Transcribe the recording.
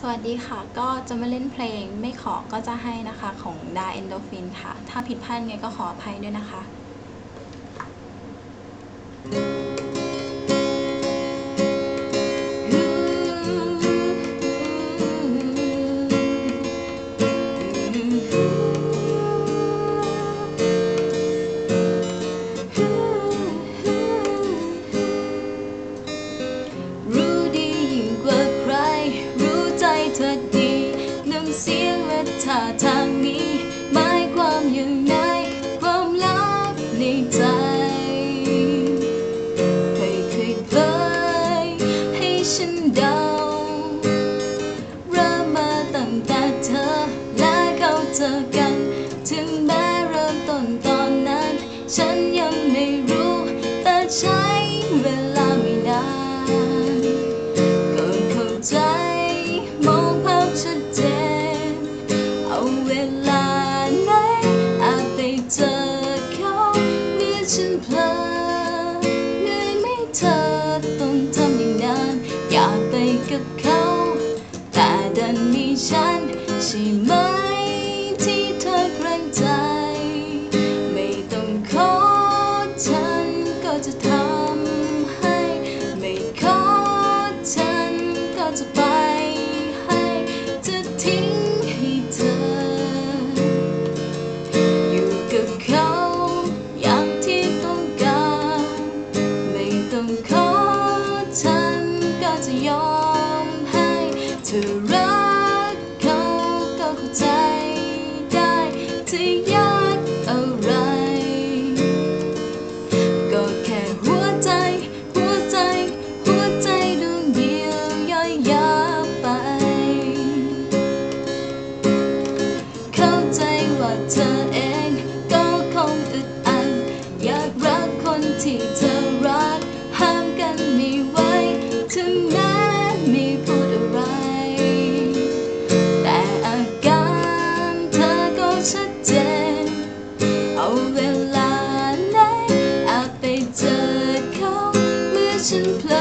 สวัสดีค่ะ ก็จะมาเล่นเพลงไม่ขอก็จะให้นะคะของดาเอนโดฟินค่ะ ถ้าผิดพลาดไงก็ขออภัยด้วยนะคะรู้ ทางนี้หมายความอย่างไรความลับในใจให้เคยเบยให้ฉันเดาเริ่มมาตั้งแต่เธอและเขาเจอกัน ถึงแม้เริ่มต้นตอนนั้น ฉัน เวลาไหนอาจไปเจอเขาเมื่อฉันเพลอเหนื่อยไม่เธอต้องทำอย่างนั้นอยากไปกับเขา แต่ดันมีฉันใช่ไหม งแม้ไม่พูดอะไร แต่อาการเธอก็ชัดเจน เอาเวลาไหนอาจไปเจอเขาเมื่อฉันเพล